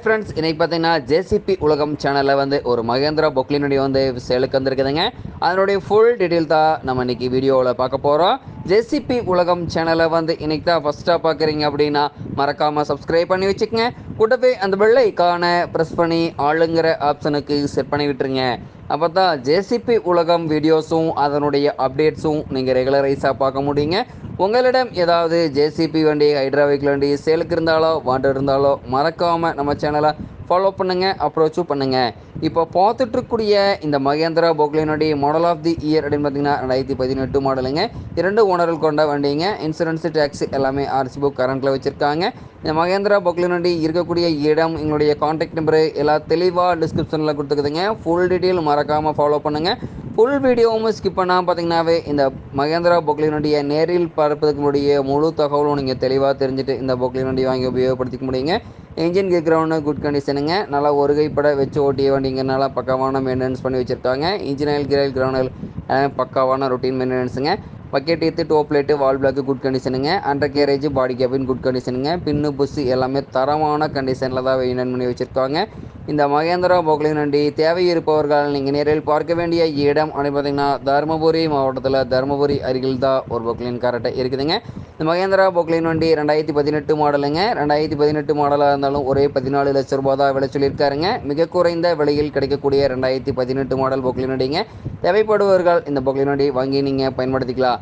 Friends இன்னைக்கு பார்த்தீங்கன்னா JCB உலகம் சேனலில் வந்து ஒரு மகேந்திரா பொக்லினுடைய வந்து சேலுக்கு வந்திருக்குதுங்க. அதனுடைய ஃபுல் டீட்டெயில் தான் நம்ம இன்னைக்கு வீடியோவில் பார்க்க போகிறோம் ஜேசிபி உலகம் சேனலை வந்து இன்னைக்கு தான் ஃபஸ்ட்டாக பார்க்குறீங்க அப்படின்னா மறக்காமல் சப்ஸ்கிரைப் பண்ணி வச்சுக்கோங்க. கூட்டவே அந்த வெள்ளை ஐக்கான ப்ரெஸ் பண்ணி ஆளுங்கிற ஆப்ஷனுக்கு செட் பண்ணி விட்டுருங்க. அப்போ தான் ஜேசிபி உலகம் வீடியோஸும் அதனுடைய அப்டேட்ஸும் நீங்கள் ரெகுலரைஸாக பார்க்க முடியுங்க. உங்களிடம் ஏதாவது ஜேசிபி வண்டி ஹைட்ராவிக் வண்டி சேலுக்கு இருந்தாலோ வாண்டு இருந்தாலோ மறக்காமல் நம்ம சேனலை ஃபாலோ பண்ணுங்கள் அப்ரோச்சும் பண்ணுங்கள் இப்போ பார்த்துட்ருக்கூடிய இந்த மகேந்திரா போக்லினுடைய மாடல் ஆஃப் தி இயர் அப்படின்னு பார்த்தீங்கன்னா ரெண்டாயிரத்தி பதினெட்டு மாடலுங்க இரண்டு ஓனர்கள் கொண்ட வண்டிங்க. இன்சூரன்ஸ் டேக்ஸ் எல்லாமே ஆர்சி புக் கரண்ட்டில் வச்சுருக்காங்க. இந்த மகேந்திரா போக்லினுடைய இருக்கக்கூடிய இடம் எங்களுடைய காண்டாக்ட் நம்பரு எல்லா தெளிவாக டிஸ்கிரிப்ஷனில் கொடுத்துக்குதுங்க. ஃபுல் டீட்டெயில் மறக்காமல் ஃபாலோ பண்ணுங்கள் ஃபுல் வீடியோவும் ஸ்கிப் பண்ணாமல் பார்த்தீங்கன்னாவே இந்த மகேந்திரா பொக்லினுடைய நேரில் பார்ப்பதற்கு முடிய முழு தகவலும் நீங்கள் தெளிவாக தெரிஞ்சுட்டு இந்த பொக்லினுடைய வாங்கி உபயோகப்படுத்திக்க முடியுங்க. இன்ஜின் கேட்குறவனு குட் கண்டிஷனுங்க நல்லா ஒரு கைப்பட வச்சு ஓட்டிய வண்டிங்கனால பக்காவான மெயின்டெனன்ஸ் பண்ணி வச்சுருக்காங்க. இன்ஜின் ஆயில் கிரல் பக்காவான ரொட்டீன் மெயின்டெனன்ஸுங்க பக்கெட் ஏற்று டோப் பிளேட்டு வால் பிளாக்கு குட் கண்டிஷனுங்க undercarriage body cabin good கண்டிஷனுங்க பின்னு புஸ் எல்லாமே தரமான கண்டிஷனில் தான் மெயின்டைன் பண்ணி வச்சுருக்காங்க. இந்த மகேந்திரா பொக்லின் வண்டி தேவை இருப்பவர்கள் நீங்கள் நேரில் பார்க்க வேண்டிய இடம் அப்படின்னு பார்த்தீங்கன்னா தருமபுரி மாவட்டத்தில் தருமபுரி அருகில் தான் ஒரு பொக்லின் கரெக்டாக இருக்குதுங்க. இந்த மகேந்திரா பொக்லின் வண்டி ரெண்டாயிரத்தி பதினெட்டு மாடலுங்க. ரெண்டாயிரத்தி பதினெட்டு மாடலாக இருந்தாலும் ஒரே பதினாலு லட்ச ரூபா தான் விலை சொல்லியிருக்காருங்க. மிக குறைந்த விலையில் கிடைக்கக்கூடிய ரெண்டாயிரத்தி பதினெட்டு மாடல் பொக்லின் வண்டிங்க. தேவைப்படுபவர்கள் இந்த பொக்லின் வண்டி வாங்கி நீங்கள் பயன்படுத்திக்கலாம்.